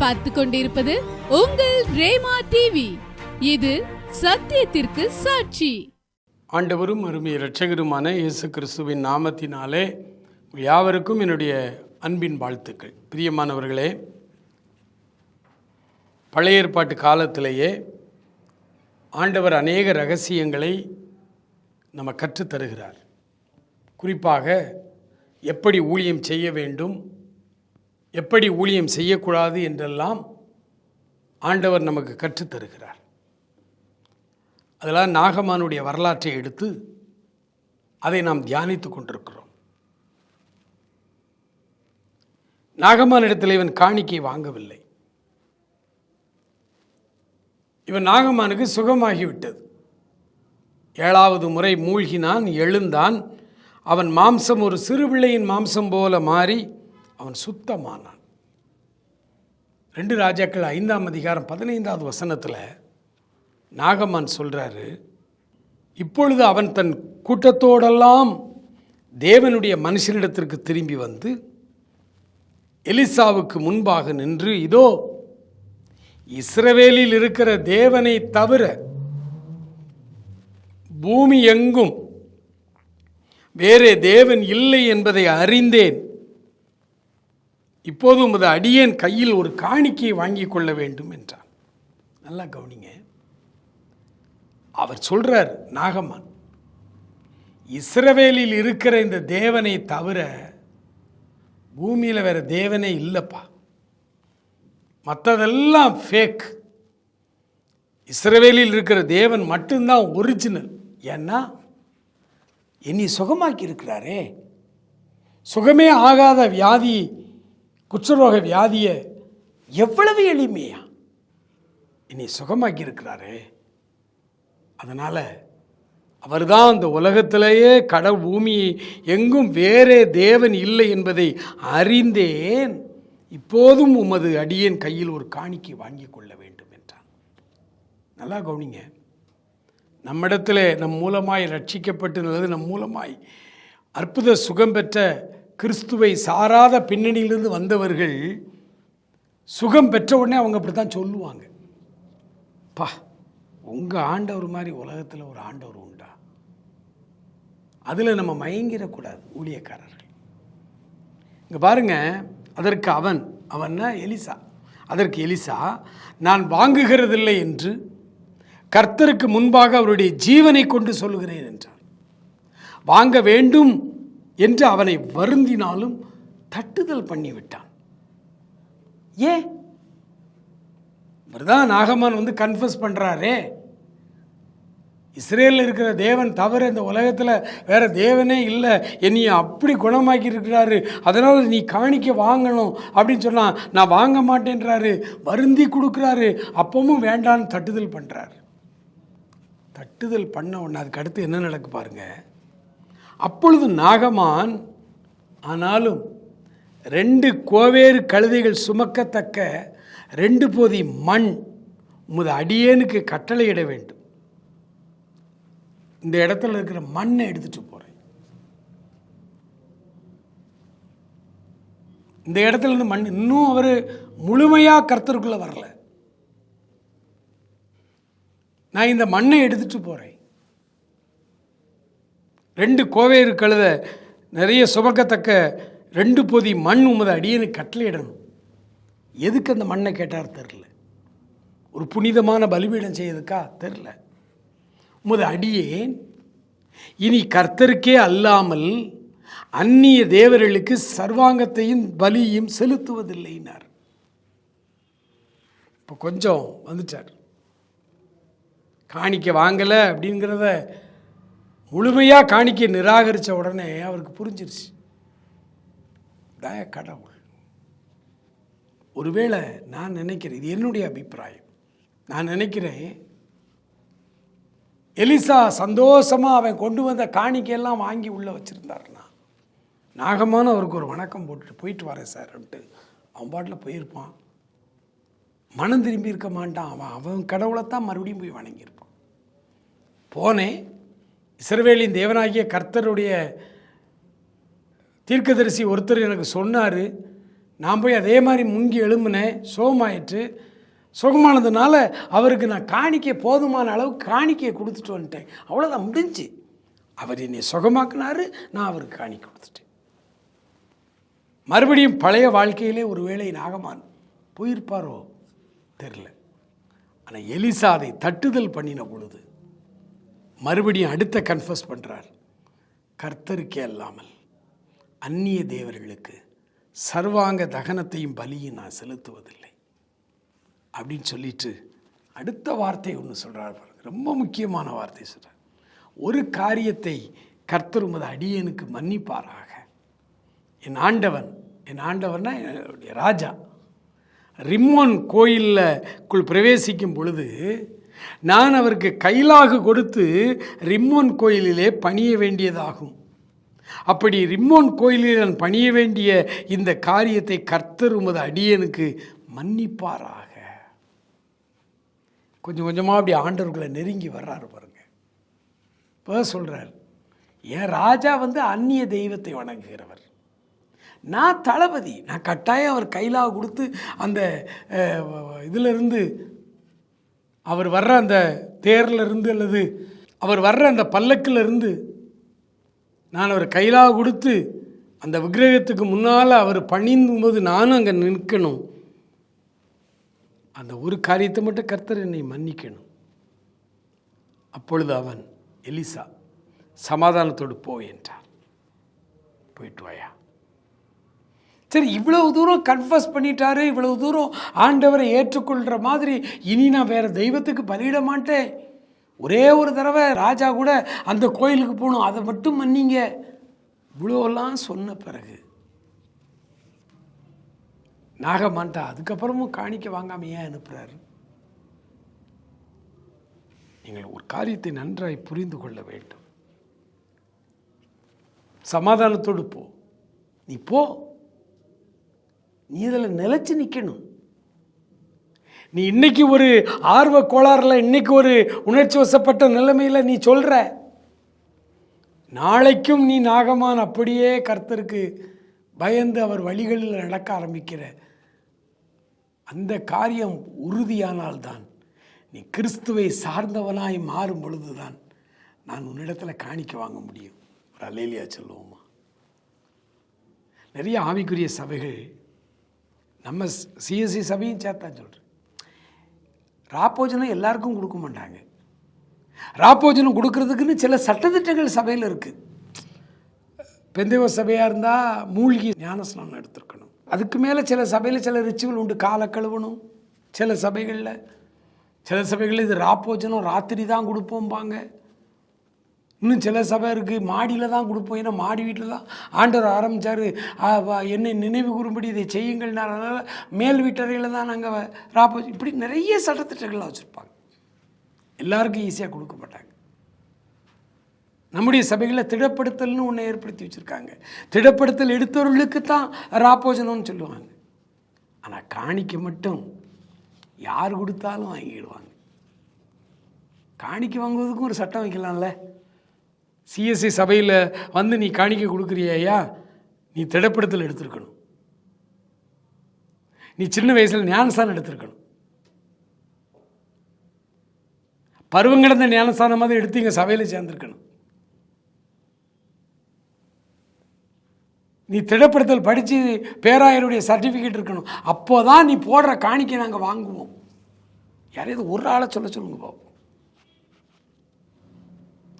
பார்த்து கொண்டிருப்பது உங்கள் ரேமா டிவி இது சத்தியத்திற்கு சாட்சி. ஆண்டவரும் அருமை இரட்சகருமான இயேசு கிறிஸ்துவின் நாமத்தினாலே யாவருக்கும் என்னுடைய அன்பின் வாழ்த்துக்கள். பிரியமானவர்களே பழைய ஏற்பாட்டு காலத்திலேயே ஆண்டவர் அநேக ரகசியங்களை நம்ம கற்றுத்தருகிறார். குறிப்பாக எப்படி ஊழியம் செய்ய வேண்டும் எப்படி ஊழியம் செய்யக்கூடாது என்றெல்லாம் ஆண்டவர் நமக்கு கற்றுத்தருகிறார். அதெல்லாம் நாகமானுடைய வரலாற்றை எடுத்து அதை நாம் தியானித்து கொண்டிருக்கிறோம். நாகமானிடத்தில் இவன் காணிக்கை வாங்கவில்லை. இவன் நாகமானுக்கு சுகமாகிவிட்டது. ஏழாவது முறை மூழ்கினான் எழுந்தான். அவன் மாம்சம் ஒரு சிறுபிள்ளையின் மாம்சம் போல மாறி அவன் சுத்தமானான். ரெண்டு ராஜாக்கள் ஐந்தாம் அதிகாரம் பதினைந்தாவது வசனத்தில் நாகமான் சொல்கிறாரு இப்பொழுது அவன் தன் கூட்டத்தோடெல்லாம் தேவனுடைய மனுஷனிடத்திற்கு திரும்பி வந்து எலிசாவுக்கு முன்பாக நின்று இதோ இஸ்ரவேலில் இருக்கிற தேவனை தவிர பூமி எங்கும் வேறே தேவன் இல்லை என்பதை அறிந்தேன். இப்போது உமது அடியேன் கையில் ஒரு காணிக்கையை வாங்கிக் கொள்ள வேண்டும் என்றான். நல்லா கவனிங்க. அவர் சொல்றார் நாகம்மான் இஸ்ரவேலில் இருக்கிற இந்த தேவனை தவிர பூமியில் வேற தேவனே இல்லைப்பா. மற்றதெல்லாம் ஃபேக் இஸ்ரவேலில் இருக்கிற தேவன் மட்டும்தான் ஒரிஜினல் ஏன்னா என்னை சுகமாக்கி இருக்கிறாரே. சுகமே ஆகாத வியாதி குச்சரோக வியாதியை எவ்வளவு எளிமையா? என்னை சுகமாக்கி இருக்கிறாரு அதனால் அவர்தான் அந்த உலகத்திலேயே கட பூமியை எங்கும் வேறே தேவன் இல்லை என்பதை அறிந்தேன். இப்போதும் உமது அடியேன் கையில் ஒரு காணிக்கை வாங்கி கொள்ள வேண்டும் என்றான். நல்லா கவனிங்க. நம்மிடத்தில் நம் மூலமாய் ரட்சிக்கப்பட்டு நல்லது நம் மூலமாய் அற்புத சுகம் பெற்ற கிறிஸ்துவை சாராத பின்னணியிலிருந்து வந்தவர்கள் சுகம் பெற்ற உடனே அவங்க அப்படி தான் சொல்லுவாங்க. பா உங்கள் ஆண்டவர் மாதிரி உலகத்தில் ஒரு ஆண்டவர் உண்டா? அதில் நம்ம மயங்கிடக்கூடாது ஊழியக்காரர்கள். இங்கே பாருங்க அதற்கு அவன் அவன்னா எலிசா. அதற்கு எலிசா நான் வாங்குகிறதில்லை என்று கர்த்தருக்கு முன்பாக அவருடைய ஜீவனை கொண்டு சொல்லுகிறேன் என்றார் வாங்க வேண்டும் என்று அவனை வருந்தினாலும் தட்டுதல் பண்ணிவிட்டான். ஏன் இவர்தான் நாகமான் வந்து கன்ஃபஸ் பண்ணுறாரே இஸ்ரேலில் இருக்கிற தேவன் தவிர இந்த உலகத்தில் வேறு தேவனே இல்லை என்னையை அப்படி குணமாக்கி இருக்கிறாரு அதனால் நீ காணிக்க வாங்கணும் அப்படின்னு சொன்னால் நான் வாங்க மாட்டேன்றாரு வருந்தி கொடுக்குறாரு அப்பவும் வேண்டான்னு தட்டுதல் பண்ணுறாரு தட்டுதல் பண்ண உடனே அதுக்கு அடுத்து என்ன நடக்கு பாருங்கள் அப்பொழுது நாகமான் ஆனாலும் ரெண்டு கோவேறு கழுதைகள் சுமக்கத்தக்க ரெண்டு போதி மண் உமது அடியேனுக்கு கட்டளையிட வேண்டும். இந்த இடத்துல இருக்கிற மண்ணை எடுத்துட்டு போகிறேன் இந்த இடத்துல இருந்து மண் இன்னும் அவர் முழுமையாக கர்த்தருக்குள்ளே வரல. நான் இந்த மண்ணை எடுத்துட்டு போகிறேன் ரெண்டு கோவேறு கழுத நிறைய சுமக்கத்தக்க ரெண்டு பொதி மண் உமது அடியனு கட்டளையிடணும். எதுக்கு அந்த மண்ணை கேட்டார் தெரில. ஒரு புனிதமான பலிபீடம் செய்யறதுக்கா தெரில. உமது அடியேன் இனி கர்த்தருக்கே அல்லாமல் அந்நிய தேவர்களுக்கு சர்வாங்கத்தையும் பலியும் செலுத்துவதில்லைனார். இப்போ கொஞ்சம் வந்துட்டார். காணிக்க வாங்கலை அப்படிங்கிறத முழுமையாக காணிக்க நிராகரித்த உடனே அவருக்கு புரிஞ்சிருச்சு. தய கடவுள் ஒருவேளை நான் நினைக்கிறேன் இது என்னுடைய அபிப்பிராயம். நான் நினைக்கிறேன் எலிசா சந்தோஷமாக அவன் கொண்டு வந்த காணிக்கையெல்லாம் வாங்கி உள்ளே வச்சுருந்தாருன்னா நாகமான அவருக்கு ஒரு வணக்கம் போட்டுட்டு போயிட்டு வரேன் சார்ன்ட்டு அவன் பாட்டில் போயிருப்பான். மனம் திரும்பி இருக்க மாட்டான் அவன். அவன் கடவுளைத்தான் மறுபடியும் போய் வணங்கியிருப்பான். போனேன் இஸ்ரவேலின் தேவனாகிய கர்த்தருடைய தீர்க்கதரிசி ஒருத்தர் எனக்கு சொன்னார் நான் போய் அதே மாதிரி முங்கி எழும்புனேன் சோகமாயிட்டு சுகமானதுனால அவருக்கு நான் காணிக்கை போதுமான அளவு காணிக்கையை கொடுத்துட்டு வந்துட்டேன். அவ்வளோதான் முடிஞ்சு. அவர் என்னை சுகமாக்குனாரு நான் அவருக்கு காணிக்கை கொடுத்துட்டேன். மறுபடியும் பழைய வாழ்க்கையிலே ஒரு வேளை நாகமான் போயிருப்பாரோ? தெரில ஆனால் எலிசா அதை தட்டுதல் பண்ணின பொழுது மறுபடியும் அடுத்த கன்ஃபஸ் பண்ணுறார் கர்த்தருக்கே அல்லாமல் அந்நிய தேவர்களுக்கு சர்வாங்க தகனத்தையும் பலியும் நான் செலுத்துவதில்லை. அப்படின்னு சொல்லிட்டு அடுத்த வார்த்தை ஒன்று சொல்கிறார் பாருங்க. ரொம்ப முக்கியமான வார்த்தை சொல்கிறார் ஒரு காரியத்தை கர்த்தர் உமது அடியனுக்கு மன்னிப்பாராக. என் ஆண்டவன் என் ஆண்டவன்னா என்னுடைய ராஜா. ரிம்மோன் கோயிலுக்குள் பிரவேசிக்கும் பொழுது நான் அவருக்கு கைலாகு கொடுத்து ரிம்மோன் கோயிலிலே பணிய வேண்டியதாகும். அப்படி ரிம்மோன் கோயிலில் நான் பணிய வேண்டிய இந்த காரியத்தை கர்த்தர் உமது அடியனுக்கு மன்னிப்பாராக. கொஞ்சம் கொஞ்சமாக அப்படி ஆண்டவர்களை நெருங்கி வர்றாரு பாருங்க. இப்போ சொல்கிறார் என் ராஜா வந்து அந்நிய தெய்வத்தை வணங்குகிறவர். நான் தளபதி. நான் கட்டாயம் அவர் கையிலாக கொடுத்து அந்த அஹ், இதிலிருந்து அவர் வர்ற அந்த தேர்லேருந்து அல்லது அவர் வர்ற அந்த பல்லக்கில் இருந்து நான் அவர் கையிலாக கொடுத்து அந்த விக்கிரகத்துக்கு முன்னால் அவர் பணிந்தும் போது நானும் அங்கே நிற்கணும். அந்த ஒரு காரியத்தை மட்டும் கர்த்தர் என்னை மன்னிக்கணும். அப்பொழுது அவன் எலிசா சமாதானத்தோடு போ என்றார். போயிட்டு வாயா. சரி இவ்வளவு தூரம் கன்ஃபஸ் பண்ணிட்டாரு இவ்வளவு தூரம் ஆண்டவரை ஏற்றுக்கொள்கிற மாதிரி இனி நான் வேறு தெய்வத்துக்கு பலியிட மாட்டேன். ஒரே ஒரு தடவை ராஜா கூட அந்த கோயிலுக்கு போகணும் அதை மட்டும் மன்னிங்க. இவ்வளோலாம் சொன்ன பிறகு நாகமான்டா அதுக்கப்புறமும் காணிக்க வாங்காம ஏன் அனுப்புகிறாரு நீங்கள் ஒரு காரியத்தை நன்றாய் புரிந்து கொள்ள வேண்டும். சமாதானத்தோடு போ. நீ போ. நீ இதில் நிலச்சி நிற்கணும் நீ இன்னைக்கு ஒரு ஆர்வ கோளாறுல இன்னைக்கு ஒரு உணர்ச்சி வசப்பட்ட நிலைமையில் நீ சொல்கிற நாளைக்கும் நீ நாகமான் அப்படியே கர்த்தருக்கு பயந்து அவர் வழிகளில் நடக்க ஆரம்பிக்கிற. அந்த காரியம் உறுதியானால்தான் நீ கிறிஸ்துவை சார்ந்தவனாய் மாறும் பொழுதுதான் நான் உன்னிடத்தில் காணிக்க வாங்க முடியும். ஒரு அலேலியா சொல்லுவோமா? நிறைய ஆவிக்குரிய சபைகள் நம்ம சிஎஸ்சி சபையும் சேர்த்தான் சொல்கிறேன் ராப்போஜனம் எல்லாருக்கும் கொடுக்க மாட்டாங்க. ராப்போஜனம் கொடுக்கறதுக்குன்னு சில சட்டத்திட்டங்கள் சபையில் இருக்குது பெந்தேவ சபையாக இருந்தால் மூழ்கி ஞானஸ்நானம் எடுத்திருக்கணும். அதுக்கு மேலே சில சபையில் சில ரிச்சுவல் உண்டு காலை கழுவணும். சில சபைகளில் சில சபைகளில் இது ராப்போஜனம் ராத்திரி தான் கொடுப்போம்பாங்க. இன்னும் சில சபை இருக்குது மாடியில் தான் கொடுப்போம். ஏன்னா மாடி வீட்டில் தான் ஆண்டவர் ஆரம்பித்தார் என்னை நினைவு கூறும்படி இதை செய்யுங்கள்னார். அதனால் மேல் வீட்டறையில் தான் நாங்கள் ராப்போ இப்படி நிறைய சட்டத்திட்டங்கள்லாம் வச்சுருப்பாங்க. எல்லாருக்கும் ஈஸியாக கொடுக்க மாட்டாங்க நம்முடைய சபைகளில் திடப்படுத்தல்னு ஒன்று ஏற்படுத்தி வச்சுருக்காங்க. திடப்படுத்தல் எடுத்தவர்களுக்கு தான் ராப்போஜனம்னு சொல்லுவாங்க. ஆனால் காணிக்க மட்டும் யார் கொடுத்தாலும் வாங்கிடுவாங்க. காணிக்க வாங்குவதுக்கும் ஒரு சட்டம் வைக்கலாம்ல? சிஎஸ்சி சபையில் வந்து நீ காணிக்க கொடுக்குறியா நீ திடப்படுத்தல் எடுத்திருக்கணும். நீ சின்ன வயசில் ஞானஸ்தானம் எடுத்திருக்கணும். பருவங்கிடந்த ஞானஸ்தானம் மாதிரி எடுத்து இங்கே சபையில் சேர்ந்துருக்கணும். நீ திடப்படுத்தல் படித்து பேராயருடைய சர்டிஃபிகேட் இருக்கணும். அப்போ தான் நீ போடுற காணிக்கை நாங்கள் வாங்குவோம். யாரையாவது ஒரு ஆளை சொல்ல சொல்லுங்க பாப்போம்.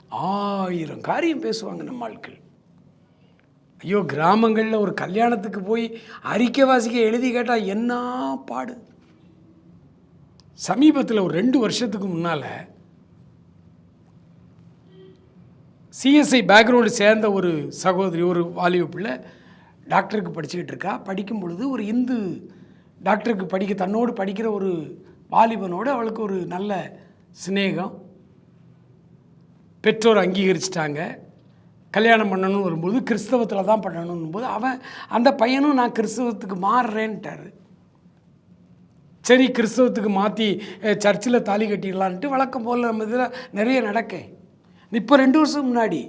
ஆயிரம் காரியம் பேசுவாங்க நம்ம ஆட்கள். ஐயோ கிராமங்களில் ஒரு கல்யாணத்துக்கு போய் அறிக்கை வாசிக்க எழுதி கேட்டால் என்ன பாடு? சமீபத்தில் ஒரு ரெண்டு வருஷத்துக்கு முன்னால் சிஎஸ்ஐ பேக்ரவுண்டு சேர்ந்த ஒரு சகோதரி ஒரு வாலிப பிள்ளை டாக்டருக்கு படிச்சுக்கிட்டு இருக்கா. படிக்கும் பொழுது ஒரு இந்து டாக்டருக்கு படிக்க தன்னோடு படிக்கிற ஒரு வாலிபனோடு அவளுக்கு ஒரு நல்ல சிநேகம். பெற்றோர் அங்கீகரிச்சிட்டாங்க. கல்யாணம் பண்ணணும் வரும்போது கிறிஸ்தவத்தில் தான் பண்ணணும் போது அவன் அந்த பையனும் நான் கிறிஸ்தவத்துக்கு மாறுறேன்ட்டார். சரி கிறிஸ்தவத்துக்கு மாற்றி சர்ச்சில் தாலி கட்டிடலான்ட்டு வழக்கம் போல் நம்ம இதில் நிறைய நடக்க. இப்போ ரெண்டு வருஷம் முன்னாடி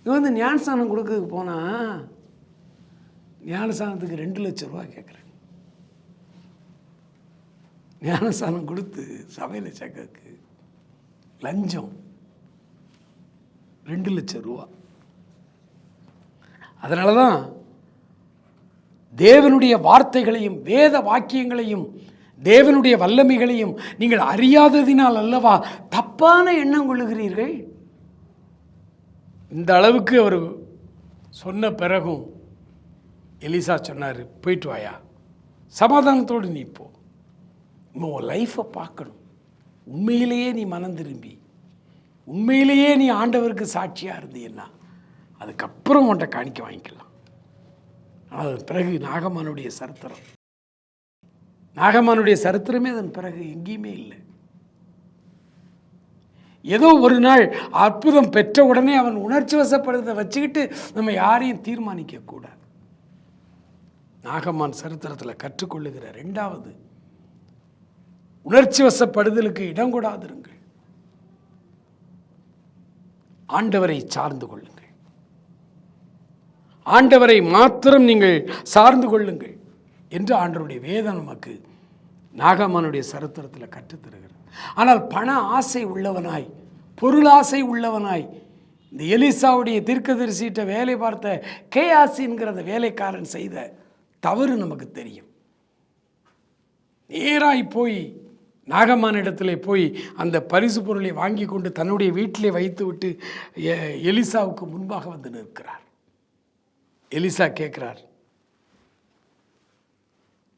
இது வந்து ஞானஸ்தானம் கொடுக்கறதுக்கு போனால் ஞானஸ்தானத்துக்கு ரெண்டு லட்சம் ரூபா கேட்குறேன் ஞானஸ்தானம் கொடுத்து சபையில் சேர்க்கறதுக்கு லஞ்சம். ரெண்டு லட்சம் ரூபா. அதனால தான் தேவனுடைய வார்த்தைகளையும் வேத வாக்கியங்களையும் தேவனுடைய வல்லமைகளையும் நீங்கள் அறியாததினால் அல்லவா தப்பான எண்ணம் கொள்ளுகிறீர்கள்? இந்த அளவுக்கு அவர் சொன்ன பிறகும் எலிசா சொன்னார் போயிட்டு வாயா சமாதானத்தோடு நீ போ. உன் லைஃப்பை பார்க்கணும். உண்மையிலேயே நீ மனம் திரும்பி. உண்மையிலேயே நீ ஆண்டவருக்கு சாட்சியாக இருந்தீன்னா அதுக்கப்புறம் உன்ட்ட காணிக்க வாங்கிக்கலாம். ஆனால் அதன் பிறகு நாகமானுடைய சரித்திரம். நாகமானுடைய சரித்திரமே அதன் பிறகு எங்கேயுமே இல்லை. ஏதோ ஒரு நாள் அற்புதம் பெற்ற உடனே அவன் உணர்ச்சி வசப்படுறதை வச்சுக்கிட்டு நம்ம யாரையும் தீர்மானிக்க கூடாது. நாகமான் சரித்திரத்தில் கற்றுக்கொள்ளுகிற ரெண்டாவது உணர்ச்சி வசப்படுதலுக்கு இடம் கூடாதிருங்கள். ஆண்டவரை சார்ந்து கொள்ளுங்கள். ஆண்டவரை மாத்திரம் நீங்கள் சார்ந்து கொள்ளுங்கள் என்று ஆண்டவருடைய வேதம் நமக்கு நாகமானுடைய சரித்திரத்தில் கற்றுத்தருகிறது. ஆனால் பண ஆசை உள்ளவனாய் பொருளாசை உள்ளவனாய் இந்த எலிசாவுடைய தீர்க்கதரிசிட்ட வேலை பார்த்த கேஆசிங்கிற அந்த வேலைக்காரன் செய்த தவறு நமக்கு தெரியும். நேராய் போய் நாகம்மானிடத்தில் போய் அந்த பரிசு பொருளை வாங்கி கொண்டு தன்னுடைய வீட்டிலே வைத்துவிட்டு எ- எலிசாவுக்கு முன்பாக வந்து நிற்கிறார். எலிசா கேட்கிறார்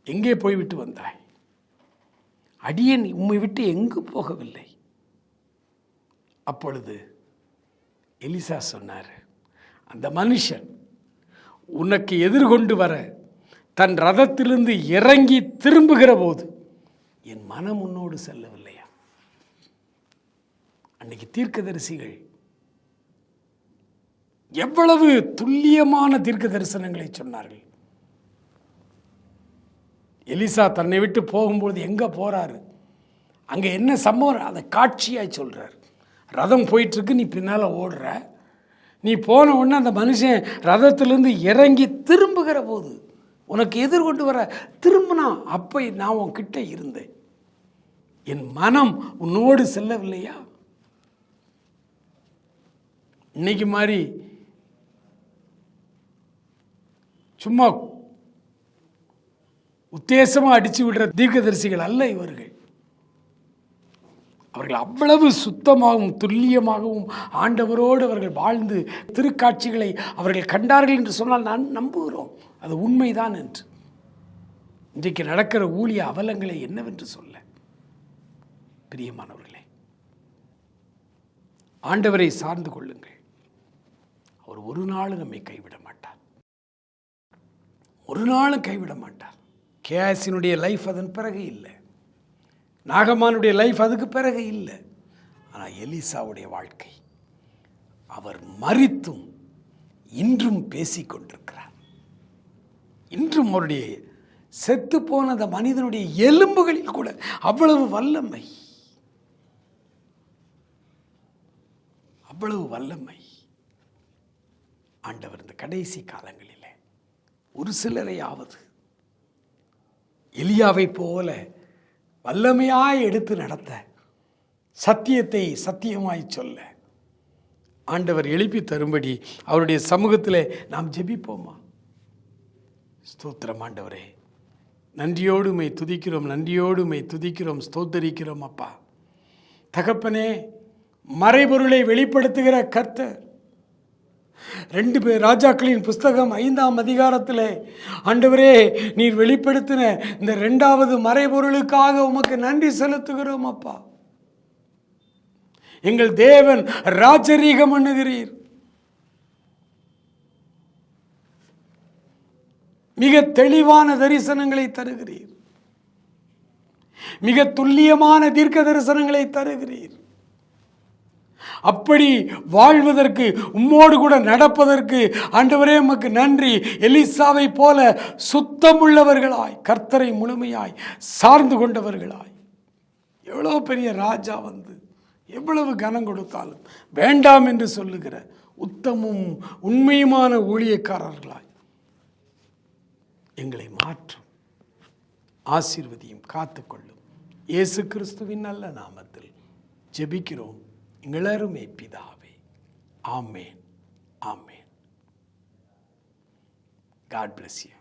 எங்கே போய்விட்டு வந்தாய்? அடியன் உம்மை விட்டு எங்கு போகவில்லை. அப்பொழுது எலிசா சொன்னார் அந்த மனுஷன் உனக்கு எதிர்கொண்டு வர தன் ரதத்திலிருந்து இறங்கி திரும்புகிற போது என் மனம் உன்னோடு செல்லவில்லையா? அன்னைக்கு தீர்க்கதரிசிகள் எவ்வளவு துல்லியமான தீர்க்க தரிசனங்களை சொன்னார்கள். எலிசா தன்னை விட்டு போகும்பொழுது எங்கே போகிறாரு அங்கே என்ன சம்பவம்? அதை காட்சியாக சொல்கிறார் ரதம் போயிட்டுருக்கு நீ பின்னால் ஓடுற. நீ போன உடனே அந்த மனுஷன் ரதத்திலேருந்து இறங்கி திரும்புகிற போது உனக்கு எதிர்கொண்டு வர திரும்பினா அப்போ நான் உன்கிட்ட இருந்தேன். என் மனம் உன்னோடு செல்லவில்லையா? இன்னைக்கு மாதிரி சும்மா உத்தேசமாக அடித்து விடுற தீர்க்கதரிசிகள் அல்ல இவர்கள். அவர்கள் அவ்வளவு சுத்தமாகவும் துல்லியமாகவும் ஆண்டவரோடு அவர்கள் வாழ்ந்து திருக்காட்சிகளை அவர்கள் கண்டார்கள் என்று சொன்னால் நான் நம்புகிறோம். அது உண்மைதான் என்று. இன்றைக்கு நடக்கிற ஊழிய அவலங்களை என்னவென்று சொல்ல. பிரியமானவர்களே ஆண்டவரை சார்ந்து கொள்ளுங்கள். அவர் ஒரு நாள் நம்மை கைவிட மாட்டார். ஒரு நாளும் கைவிட மாட்டார். கேஎஸினுடைய லைஃப் அதன் பிறகு இல்லை. நாகமானுடைய லைஃப் அதுக்கு பிறகு இல்லை. ஆனால் எலிசாவுடைய வாழ்க்கை. அவர் மறித்தும் இன்றும் பேசி கொண்டிருக்கிறார். இன்றும் அவருடைய செத்து போன அந்த மனிதனுடைய எலும்புகளில் கூட அவ்வளவு வல்லமை. அவ்வளவு வல்லமை. ஆண்டவர் இந்த கடைசி காலங்களில் ஒரு சிலரையாவது எலியாவை போல வல்லமையாய் எடுத்து நடத்த சத்தியத்தை சத்தியமாய் சொல்ல. ஆண்டவர் எழுப்பி தரும்படி அவருடைய சமூகத்தில் நாம் ஜெபிப்போமா? ஸ்தோத்திரம் ஆண்டவரே. நன்றியோடுமை துதிக்கிறோம் நன்றியோடுமை துதிக்கிறோம் ஸ்தோத்தரிக்கிறோம் அப்பா. தகப்பனே மறைபொருளை வெளிப்படுத்துகிற கர்த்தர் ரெண்டு பேர் ராஜாக்களின் புஸ்தகம் ஐந்தாம் அதிகாரத்தில். ஆண்டவரே நீர் வெளிப்படுத்தின இந்த ரெண்டாவது மறைபொருளுக்காக உமக்கு நன்றி செலுத்துகிறோம் அப்பா. எங்கள் தேவன் ராஜரீகம் பண்ணுகிறீர் மிக தெளிவான தரிசனங்களை தருகிறீர். மிக துல்லியமான தீர்க்க தரிசனங்களை தருகிறீர். அப்படி வாழ்வதற்கு உம்மோடு கூட நடப்பதற்கு ஆண்டவரே உமக்கு நன்றி. எலிசாவை போல சுத்தமுள்ளவர்களாய் கர்த்தரை முழுமையாய் சார்ந்து கொண்டவர்களாய். எவ்வளோ பெரிய ராஜா வந்து எவ்வளவு கனம் கொடுத்தாலும் வேண்டாம் என்று சொல்லுகிற உத்தமும் உண்மையுமான ஊழியக்காரர்களாய். எங்களை மாற்றும். ஆசீர்வதியும் காத்துக்கொள்ளும். இயேசு கிறிஸ்துவின் நல்ல நாமத்தில் ஜெபிக்கிறோம். இளருமே பிதாவே. ஆமேன். ஆமேன். God bless you.